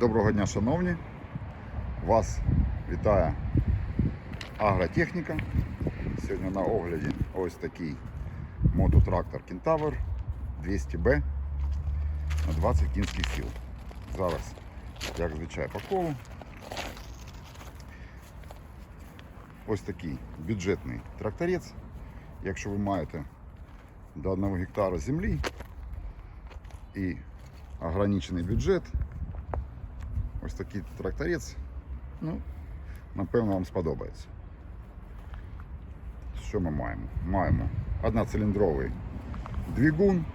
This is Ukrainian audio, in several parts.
Доброго дня, шановні. Вас вітає агротехніка. Сьогодні на огляді ось такий мототрактор Кентавр 200B на 20 кінських сил. Зараз, як звичай, по колу. Ось такий бюджетний тракторець. Якщо ви маєте до 1 гектара землі і ограничений бюджет, ось такий тракторець, ну, напевно, вам сподобається. Що ми маємо? Маємо одноциліндровий двигун,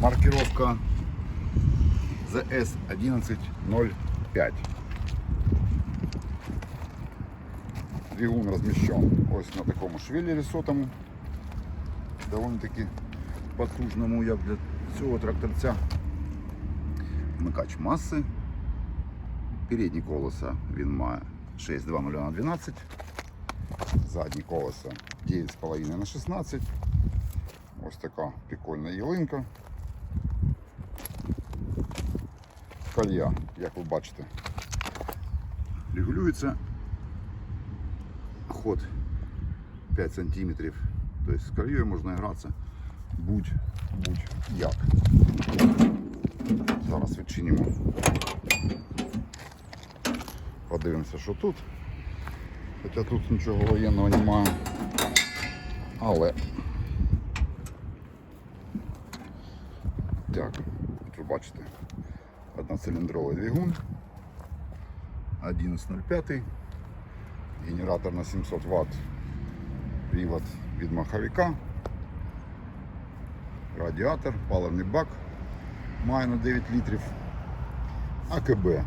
маркировка ZS1105. Двигун розміщен ось на такому швеллері сотому, доволі-таки потужному, як для цього тракторця. Вмикач маси. Передні колеса він має 6,20 на 12. Задні колеса 9,5 на 16. Ось така прикольна ялинка. Колья, як ви бачите, регулюється ход 5 сантиметрів. Тобто з кольєю можна гратися будь, будь-як. Подивимося, що тут. Хоча тут нічого воєнного немає. Але. Так, ви бачите, одноциліндровий двигун. 11.05. Генератор на 700 Вт. Привод від маховика. Радіатор, паливний бак має на 9 літрів. АКБ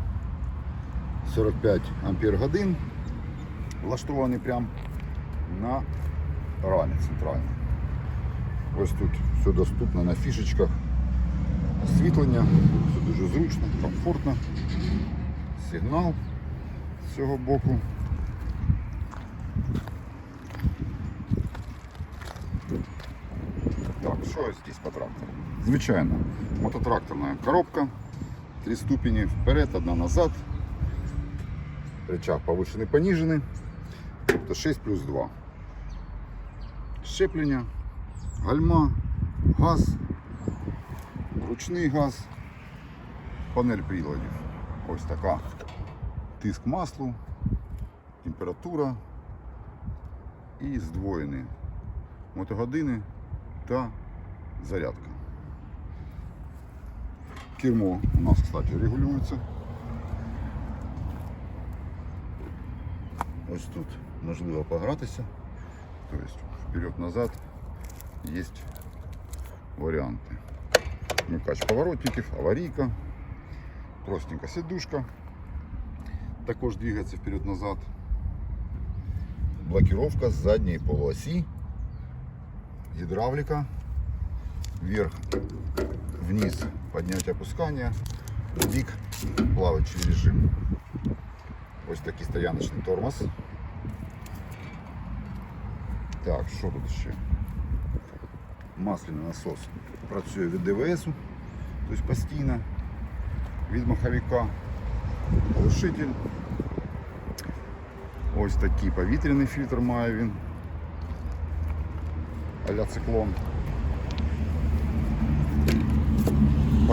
45 ампер годин. Влаштований прямо на рамі центральній. Ось тут все доступно на фішечках. Освітлення, все дуже зручно, комфортно. Сигнал з цього боку. Так, що здесь по трактору? Звичайно, мототракторна коробка, три ступені вперед, одна назад. Рычаг повишений понижений. Тобто 6 плюс 2. Щеплення, гальма, газ, ручний газ, панель приладів. Ось така. Тиск маслу, температура і здвоєні мотогодини та зарядка. Кермо у нас, кстати, регулюється. Ось тут можливо погратися. Тобто вперед-назад є варіанти. Вмикач поворотників, аварійка, простенька сидушка. Також двигається вперед-назад. Блокировка з задньої полуосі гидравлика, вверх, вниз, поднять опускание, бік, плаваючий режим. Ось такий стояночний тормоз. Так, що тут ще? Масляний насос працює від ДВС, тобто постійно, від маховика, глушитель. Ось такий повітряний фільтр має він а-ля циклон.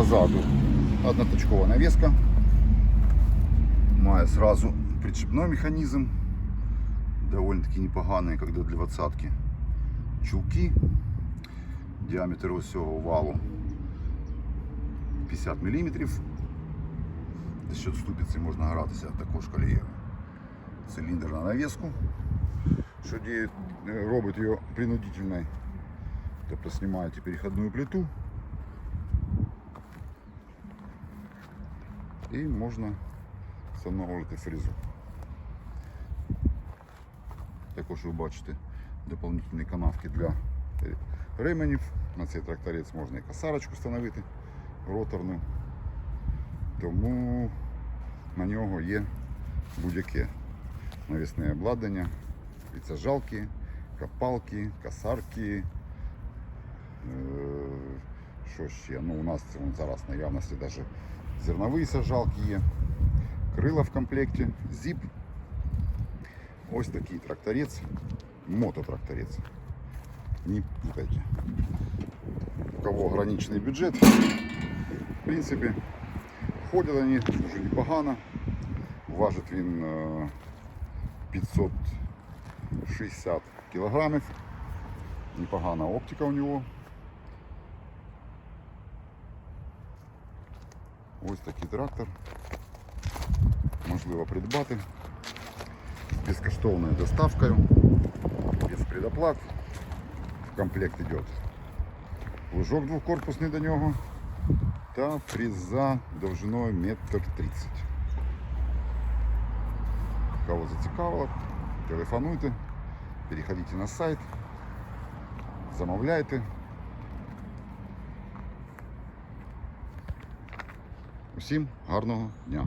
Позаду одноточкова навеска. Має сразу прицепной механизм. Довольно-таки непоганые, когда для двадцатки. Чулки. Діаметр ось цього валу 50 мм. За счет ступиці можна гратися також колією. Циліндр на навеску, що діє- робить його принудительною. Тобто знімаєте переходну плиту і можна встановлювати фрезу. Також ви бачите доповнительні канавки для ременів. На цей тракторець можна і косарочку встановити роторну. Тому на нього є будь-яке навісне обладнання, підсаджалки, копалки, косарки, е, Що ще? Ну, у нас це зараз наявності навіть зернові сажалки є. Крила в комплекті, зіп. Ось такий тракторець, мототракторець. Не путайте. У кого ограничений бюджет, в принципі, ходять вони дуже непогано. Важить він е, 560 кілограмів. Непогана оптика у нього. Ось такий трактор. Можливо придбати з безкоштовною доставкою, без предоплат. В комплект йде плужок двокорпусний до нього та фреза довжиною метр тридцять. Кого зацікавило, телефонуйте, переходите на сайт, замовляйте. Усім гарного дня!